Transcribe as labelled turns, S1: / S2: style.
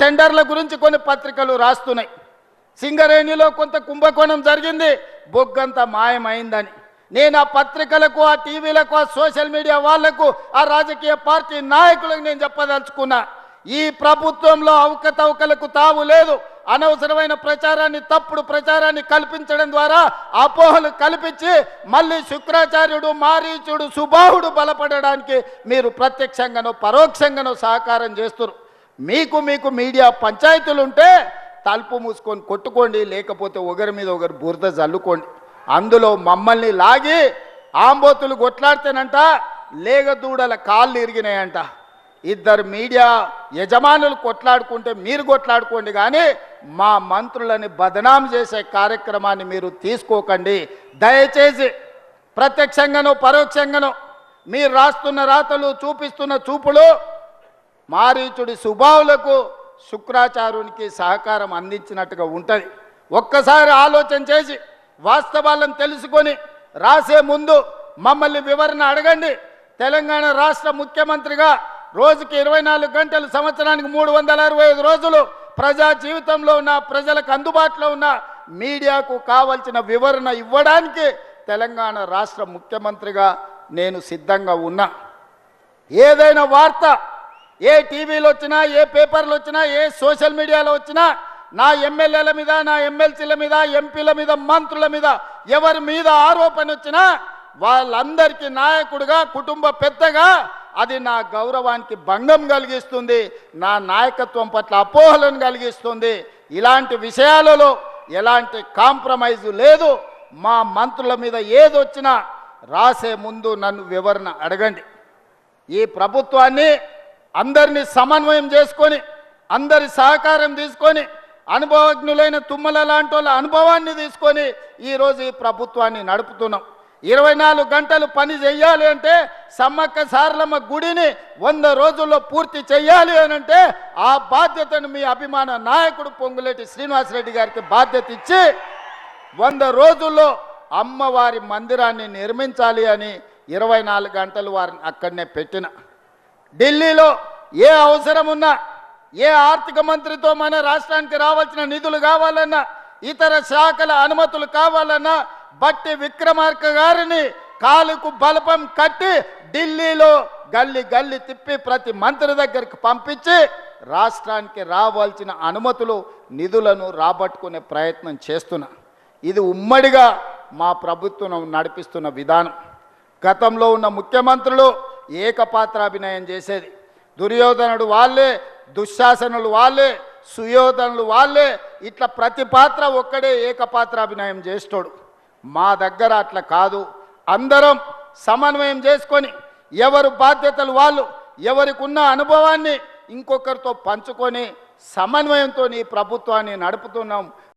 S1: టెండర్ల గురించి కొన్ని పత్రికలు రాస్తున్నాయి. సింగరేణిలో కొంత కుంభకోణం జరిగింది. బొగ్గంత మాయమైందని. నేను ఆ పత్రికలకు ఆ టీవీలకు ఆ సోషల్ మీడియా వాళ్ళకు ఆ రాజకీయ పార్టీ నాయకులకు నేను చెప్పదలుచుకున్నా. ఈ ప్రభుత్వంలో అవకతవకలకు తావు లేదు. అనవసరమైన ప్రచారాన్ని తప్పుడు ప్రచారాన్ని కల్పించడం ద్వారా అపోహలు కల్పించి మళ్ళీ శుక్రాచార్యుడు మారీచుడు సుబాహుడు బలపడడానికి మీరు ప్రత్యక్షంగానో పరోక్షంగానో సహకారం చేస్తున్నారు. మీకు మీకు మీడియా పంచాయతీలు ఉంటే తలుపు మూసుకొని కొట్టుకోండి లేకపోతే ఒకరి మీద ఒకరు బురద జల్లుకోండి. అందులో మమ్మల్ని లాగి ఆంబోతులు కొట్లాడితేనంట లేగదూడల కాళ్ళు ఇరిగినాయంట. ఇద్దరు మీడియా యజమానులు కొట్లాడుకుంటే మీరు కొట్లాడుకోండి కానీ మా మంత్రులని బదనాం చేసే కార్యక్రమాన్ని మీరు తీసుకోకండి. దయచేసి ప్రత్యక్షంగానో పరోక్షంగానో మీరు రాస్తున్న రాతలు చూపిస్తున్న చూపులు మారీచుడి సుభావులకు శుక్రాచార్యునికి సహకారం అందించినట్టుగా ఉంటుంది. ఒక్కసారి ఆలోచన చేసి వాస్తవాలను తెలుసుకొని రాసే ముందు మమ్మల్ని వివరణ అడగండి. తెలంగాణ రాష్ట్ర ముఖ్యమంత్రిగా రోజుకి ఇరవై నాలుగు గంటలు సంవత్సరానికి మూడు వందల అరవై ఐదు రోజులు ప్రజా జీవితంలో ఉన్న ప్రజలకు అందుబాటులో ఉన్న మీడియాకు కావలసిన వివరణ ఇవ్వడానికి తెలంగాణ రాష్ట్ర ముఖ్యమంత్రిగా నేను సిద్ధంగా ఉన్నా. ఏదైనా వార్త ఏ టీవీలో వచ్చినా ఏ పేపర్లు వచ్చినా ఏ సోషల్ మీడియాలో వచ్చినా నా ఎమ్మెల్యేల మీద నా ఎమ్మెల్సీల మీద ఎంపీల మీద మంత్రుల మీద ఎవరి మీద ఆరోపణ వచ్చినా వాళ్ళందరికీ నాయకుడిగా కుటుంబ పెద్దగా అది నా గౌరవానికి భంగం కలిగిస్తుంది నా నాయకత్వం పట్ల అపోహలను కలిగిస్తుంది. ఇలాంటి విషయాలలో ఎలాంటి కాంప్రమైజ్ లేదు. మా మంత్రుల మీద ఏదొచ్చినా రాసే ముందు నన్ను వివరణ అడగండి. ఈ ప్రభుత్వాన్ని అందరినీ సమన్వయం చేసుకొని అందరి సహకారం తీసుకొని అనుభవజ్ఞులైన తుమ్మల లాంటి వాళ్ళ అనుభవాన్ని తీసుకొని ఈరోజు ఈ ప్రభుత్వాన్ని నడుపుతున్నాం. ఇరవై నాలుగు గంటలు పని చేయాలి అంటే సమ్మక్క సారలమ్మ గుడిని వంద రోజుల్లో పూర్తి చేయాలి అని అంటే ఆ బాధ్యతను మీ అభిమాన నాయకుడు పొంగులేటి శ్రీనివాసరెడ్డి గారికి బాధ్యత ఇచ్చి వంద రోజుల్లో అమ్మవారి మందిరాన్ని నిర్మించాలి అని ఇరవై నాలుగు గంటలు వారిని అక్కడనే పెట్టిన. ఢిల్లీలో ఏ అవసరం ఉన్నా ఏ ఆర్థిక మంత్రితో మన రాష్ట్రానికి రావాల్సిన నిధులు కావాలన్నా ఇతర శాఖల అనుమతులు కావాలన్నా బట్టి విక్రమార్క గారిని కాలుకు బలపం కట్టి ఢిల్లీలో గల్లి గల్లి తిప్పి ప్రతి మంత్రి దగ్గరికి పంపించి రాష్ట్రానికి రావాల్సిన అనుమతులు నిధులను రాబట్టుకునే ప్రయత్నం చేస్తున్నా. ఇది ఉమ్మడిగా మా ప్రభుత్వం నడిపిస్తున్న విధానం. గతంలో ఉన్న ముఖ్యమంత్రులు ఏకపాత్రాభినయం చేసేది. దుర్యోధనుడు వాళ్ళే దుశ్శాసనులు వాళ్ళే సుయోధనులు వాళ్ళే ఇట్లా ప్రతి పాత్ర ఒక్కడే ఏకపాత్రాభినయం చేస్తాడు. మా దగ్గర అట్లా కాదు. అందరం సమన్వయం చేసుకొని ఎవరు బాధ్యతలు వాళ్ళు ఎవరికి ఉన్న అనుభవాన్ని ఇంకొకరితో పంచుకొని సమన్వయంతో ఈ ప్రభుత్వాన్ని నడుపుతున్నాం.